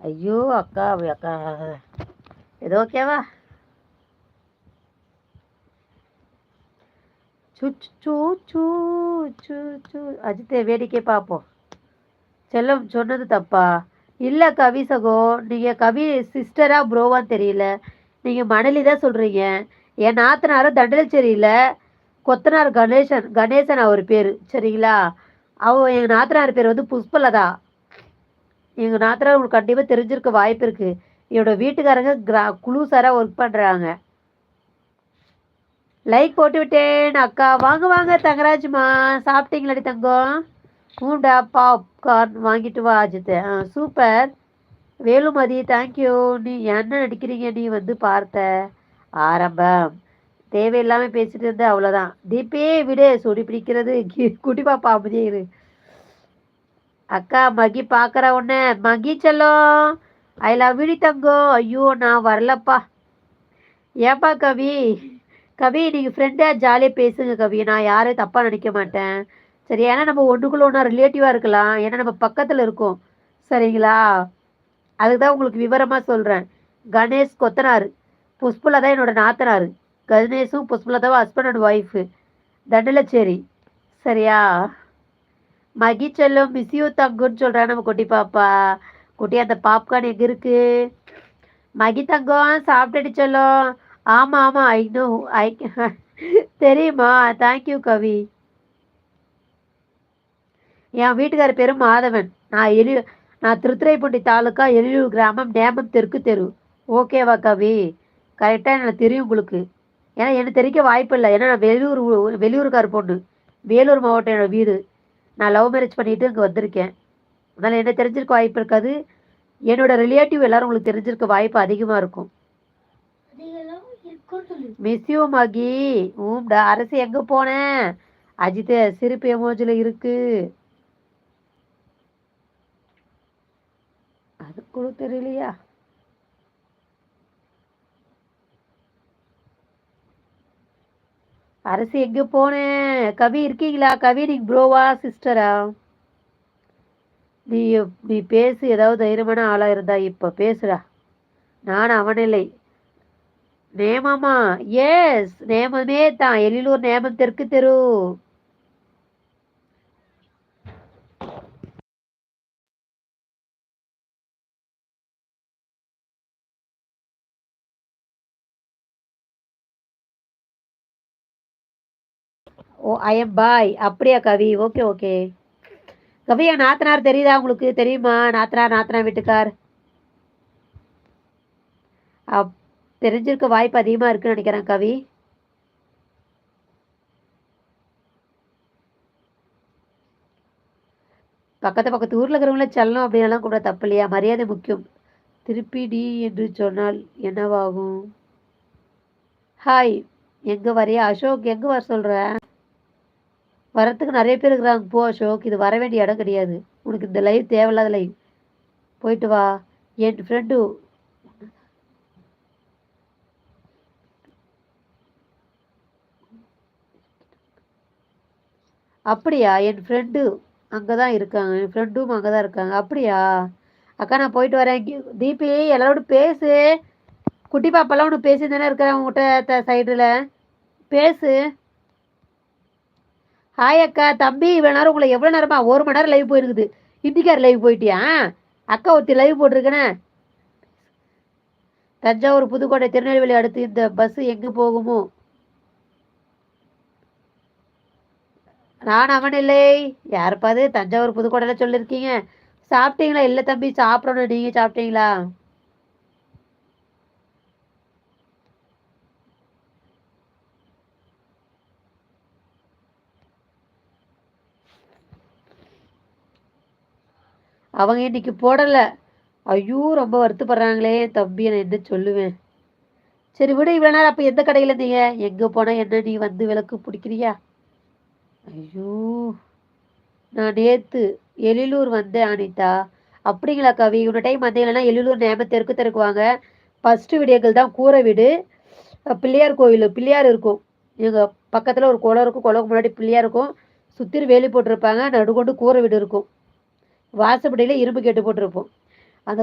ஐயோ அக்கா அக்கா இது ஓகேவா அஜித்தே சு சு வேடிக்கை பார்ப்போம் செல்லம் சொன்னது தப்பா இல்லை கவி சகோ நீங்கள் கவி சிஸ்டரா ப்ரோவான்னு தெரியல நீங்கள் மணலி தான் சொல்கிறீங்க என் நாத்தனாரும் தண்டலச்சேரியில் கொத்தனார் கணேசன் கணேசன் அவர் பேர் சரிங்களா அவ எங்கள் நாத்தனார் பேர் வந்து புஷ்பலதா எங்கள் நாத்திரா உங்களுக்கு கண்டிப்பாக தெரிஞ்சிருக்க வாய்ப்பு இருக்குது என்னோட வீட்டுக்காரங்க கிரா குழு சாராக ஒர்க் பண்ணுறாங்க லைக் போட்டு விட்டேன் அக்கா. வாங்க வாங்க தங்கராஜ்மா. சாப்பிட்டீங்களாடி தங்கம்? கூண்டா பாப்கார்ன் வாங்கிட்டு வா அஜித் ஆ சூப்பர் வேலுமதி தேங்க்யூ நீ என்ன நடிக்கிறீங்க? நீ வந்து பார்த்த ஆரம்பம். தேவையில்லாமல் பேசிட்டு இருந்த அவ்வளோதான் தீபே விடு. சுடி பிடிக்கிறது. குட்டி பாப்பா அமைதியிரு அக்கா மகி பார்க்குற உடனே மகி செல்லம். ஐ லவ் யூடி தங்கம் ஐயோ நான் வரலப்பா. ஏப்பா கவி? கவி நீங்கள் ஃப்ரெண்டாக ஜாலியாக பேசுங்க கவி. நான் யாரையும் தப்பாக நினைக்க மாட்டேன். சரி ஏன்னா நம்ம ஒன்றுக்குள்ள ஒன்றா ரிலேட்டிவாக இருக்கலாம். ஏன்னா நம்ம பக்கத்தில் இருக்கோம். சரிங்களா? அதுக்கு தான் உங்களுக்கு விவரமாக சொல்கிறேன் கணேஷ் கொத்தனார். புஷ்பலா தான் என்னோட நாத்தனார். கணேஷும் புஷ்பலதாவும் ஹஸ்பண்ட் அண்ட் ஒய்ஃபு தண்டலச்சேரி. சரியா? மகி செல்லும் மிஸ்யூ தங்குன்னு சொல்கிறான் நம்ம குட்டி பாப்பா. குட்டி அந்த பாப்கார்ன் எங்கே இருக்கு? மகி தங்கம் சாப்பிட்டுட்டு செல்லும். ஆமாம் ஆமாம் ஐ நோ ஐ தெரியுமா? தேங்க்யூ கவி. என் வீட்டுக்கார பேரு மாதவன். நான் எலி நான் திருத்துறைப்பூண்டி தாலுக்கா எலியூர் கிராமம் நேமம் தெற்கு தெரு. ஓகேவா கவி. கரெக்டாக எனக்கு தெரியும் உங்களுக்கு. ஏன்னா எனக்கு தெரிவிக்க வாய்ப்பு இல்லை ஏன்னா நான் வெளியூர் வெளியூருக்கார் பொண்ணு. வேலூர் மாவட்டம் என்னோட வீடு. நான் லவ் மேரேஜ் பண்ணிட்டு இங்கே வந்திருக்கேன். அதனால் என்ன தெரிஞ்சிருக்க வாய்ப்பு இருக்காது. என்னோட ரிலேட்டிவ் எல்லாரும் உங்களுக்கு தெரிஞ்சிருக்க வாய்ப்பு அதிகமாக இருக்கும். மிஸ் யூ மகி. ஊம்டா அரசு எங்கே போனேன் அஜித் சிரிப்பு எமோஜில் இருக்கு. அது கூட தெரியலையா? அரசு எங்கே போனேன் கவி இருக்கீங்களா? கவி நீங்க ப்ரோவா சிஸ்டரா? நீ நீ பேசு ஏதாவது தைரியமான ஆளா இருந்தா இப்ப பேசுடா. நான் அவனில்லை. நேமமா எஸ் நேமமே தான். எழிலூர் நேமம் தெற்கு தெரு. ஓ ஐ எம் பாய் அப்படியா கவி? ஓகே ஓகே கவி நாத்தனார் தெரியுதா உங்களுக்கு? தெரியுமா? நாத்தனார் நாத்தனார் வீட்டுக்கார். அப் தெரிஞ்சிருக்க வாய்ப்பு அதிகமாக இருக்குன்னு நினைக்கிறேன் கவி. பக்கத்து பக்கத்து ஊரில் இருக்கிறவங்கள செல்லம் அப்படின்னலாம் கூட தப்பு இல்லையா? மரியாதை முக்கியம். திருப்பி டி என்று சொன்னால் என்னவாகும்? ஹாய் எங்கே வரையா? அசோக் எங்கே வர சொல்கிறேன் வரத்துக்கு நிறைய பேர் இருக்கிறாங்க. போ அசோக் இது வர வேண்டிய இடம் கிடையாது. உனக்கு இந்த லைவ் தேவையில்லாத லைவ் போயிட்டு வா. என் ஃப்ரெண்டு அப்படியா? என் ஃப்ரெண்டு அங்கே தான் இருக்காங்க. என் ஃப்ரெண்டும் அங்கே தான் இருக்காங்க. அப்படியா? அக்கா நான் போயிட்டு வரேன். தீபி எல்லாரோட பேசு. குட்டி பாப்பாலாம் ஒன்று பேசி தானே இருக்கிறேன் உங்கள்கிட்ட சைடில் பேசு. ஹாய் அக்கா தம்பி இவ்வளோ நேரம் உங்களை எவ்வளோ நேரமா? ஒரு மணி நேரம் லைவ் போயிருக்குது. இந்திக்கார் லைவ் போயிட்டியா? அக்கா ஒருத்தி லைவ் போட்டிருக்கேனே தஞ்சாவூர் புதுக்கோட்டை திருநெல்வேலி அடுத்து இந்த பஸ் எங்கே போகுமோ? நான் அவன் இல்லை. யாருப்பாது? தஞ்சாவூர் புதுக்கோட்டையில் சொல்லியிருக்கீங்க சாப்பிட்டீங்களா? இல்லை தம்பி சாப்பிடணும். நீங்கள் சாப்பிட்டீங்களா? அவங்க இன்னைக்கு போடலை. ஐயோ ரொம்ப வருத்தப்படுறாங்களே. தம்பி நான் என்ன சொல்லுவேன்? சரி விடு இவ்வளோ நேரம் அப்போ எந்த கடையில் இருந்தீங்க எங்கே போனால் என்ன? நீ வந்து விளக்கு பிடிக்கிறியா? ஐயோ நான் நேற்று எழிலூர் வந்தேன் அனிதா. அப்படிங்களா கவி? இன்னொரு டைம் வந்தீங்கன்னா எழிலூர் நேம தெருக்கு தெருக்குவாங்க. ஃபஸ்ட்டு வீடியோக்கள் தான் கூரை வீடு. பிள்ளையார் கோவில் பிள்ளையார் இருக்கும். எங்கள் பக்கத்தில் ஒரு குளம் இருக்கும். குளம் முன்னாடி பிள்ளையார் இருக்கும். சுற்றி வேலி போட்டிருப்பாங்க. நடுக்கொண்டு கூரை வீடு இருக்கும். வாசப்படியில் இரும்பு கேட்டு போட்டிருப்போம்.